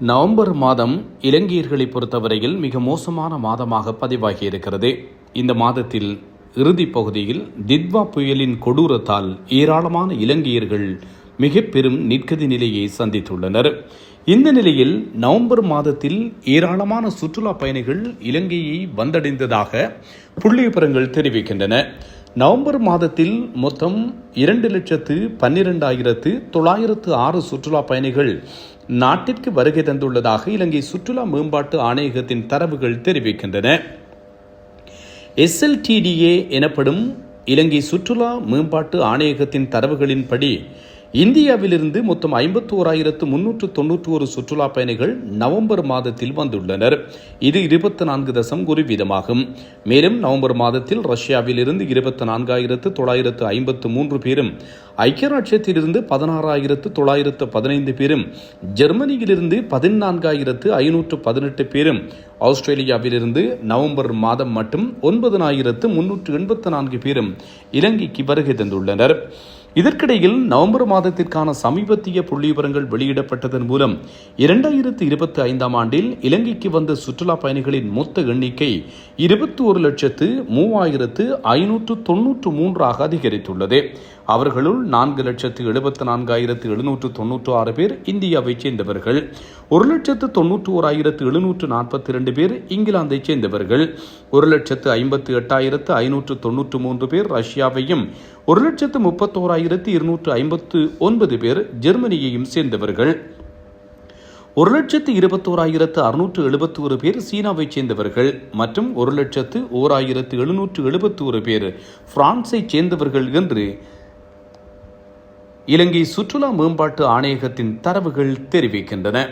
November மாதம் இலங்கையர்களை பொறுத்தவரையில் மிக மோசமான மாதமாக பதிவாகி இருக்கிறது இந்த மாதத்தில் இறுதிப் பகுதியில் தித்வா புயலின் கொடூரத்தால் ஏராளமான இலங்கையர்கள் மிக பெரும் நிற்கதி நிலையை சந்தித்துள்ளனர். இந்த நிலையில் நவம்பர் மாதத்தில் ஏராளமான சுற்றுலா பயணிகள் இலங்கையை வந்தடைந்ததாக புள்ளிவிபரங்கள் தெரிவிக்கின்றன. நவம்பர் மாதத்தில் மொத்தம் இரண்டு லட்சத்து பன்னிரெண்டாயிரத்து தொள்ளாயிரத்து ஆறு சுற்றுலா பயணிகள் நாட்டிற்கு வருகை தந்துள்ளதாக இலங்கை சுற்றுலா மேம்பாட்டு ஆணையகத்தின் தரவுகள் தெரிவிக்கின்றன. எஸ்எல்டிடிஏ எனப்படும் இலங்கை சுற்றுலா மேம்பாட்டு ஆணையகத்தின் தரவுகளின்படி இந்தியாவிலிருந்து மொத்தம் ஐம்பத்தி ஓராயிரத்து முன்னூற்று தொன்னூற்றி ஒரு சுற்றுலா பயணிகள் நவம்பர் மாதத்தில் வந்துள்ளனர். இது இருபத்தி நான்கு தசம் ஒரு வீதமாகும். மேலும் நவம்பர் மாதத்தில் ரஷ்யாவிலிருந்து இருபத்தி நான்காயிரத்து தொள்ளாயிரத்து ஐம்பத்து மூன்று பேரும் ஐக்கிய ராஜ்யத்திலிருந்து பதினாறாயிரத்து தொள்ளாயிரத்து பதினைந்து பேரும் ஜெர்மனியிலிருந்து பதினான்காயிரத்து ஐநூற்று பதினெட்டு பேரும் ஆஸ்திரேலியாவிலிருந்து நவம்பர் மாதம் மட்டும் ஒன்பதனாயிரத்து முன்னூற்று எண்பத்து நான்கு பேரும் இலங்கைக்கு வருகை தந்துள்ளனர். இதற்கிடையில் நவம்பர் மாதத்திற்கான சமீபத்திய புள்ளிவிவரங்கள் வெளியிடப்பட்டதன் மூலம் இரண்டாயிரத்து இருபத்தி ஐந்தாம் ஆண்டில் இலங்கைக்கு வந்த சுற்றுலா பயணிகளின் மொத்த எண்ணிக்கை இருபத்தி ஒரு லட்சத்து மூவாயிரத்து ஐநூற்று தொன்னூற்று மூன்றாக அதிகரித்துள்ளது. அவர்களுள் நான்கு லட்சத்து எழுபத்தி நான்காயிரத்து எழுநூற்று தொன்னூற்று ஆறு பேர் இந்தியாவைச் சேர்ந்தவர்கள். ஒரு லட்சத்து தொன்னூற்று ஓராயிரத்து எழுநூற்று நாற்பத்தி இரண்டு பேர் இங்கிலாந்தைச் சேர்ந்தவர்கள். ஒரு லட்சத்து ஐம்பத்து எட்டாயிரத்து ஐநூற்று தொன்னூற்று மூன்று பேர் ரஷ்யாவையும் ஒரு லட்சத்து முப்பத்தோராயிரத்து இருநூற்று ஐம்பத்து ஒன்பது பேர் ஜெர்மனியையும் சேர்ந்தவர்கள். ஒரு லட்சத்து இருபத்தோராயிரத்து அறுநூற்று எழுபத்தி ஒரு பேர் சீனாவைச் சேர்ந்தவர்கள் மற்றும் ஒரு லட்சத்து ஓர் ஆயிரத்து எழுநூற்று எழுபத்தி ஒரு பேர் பிரான்ஸைச் சேர்ந்தவர்கள் என்று இலங்கை சுற்றுலா மேம்பாட்டு ஆணையகத்தின் தரவுகள் தெரிவிக்கின்றன.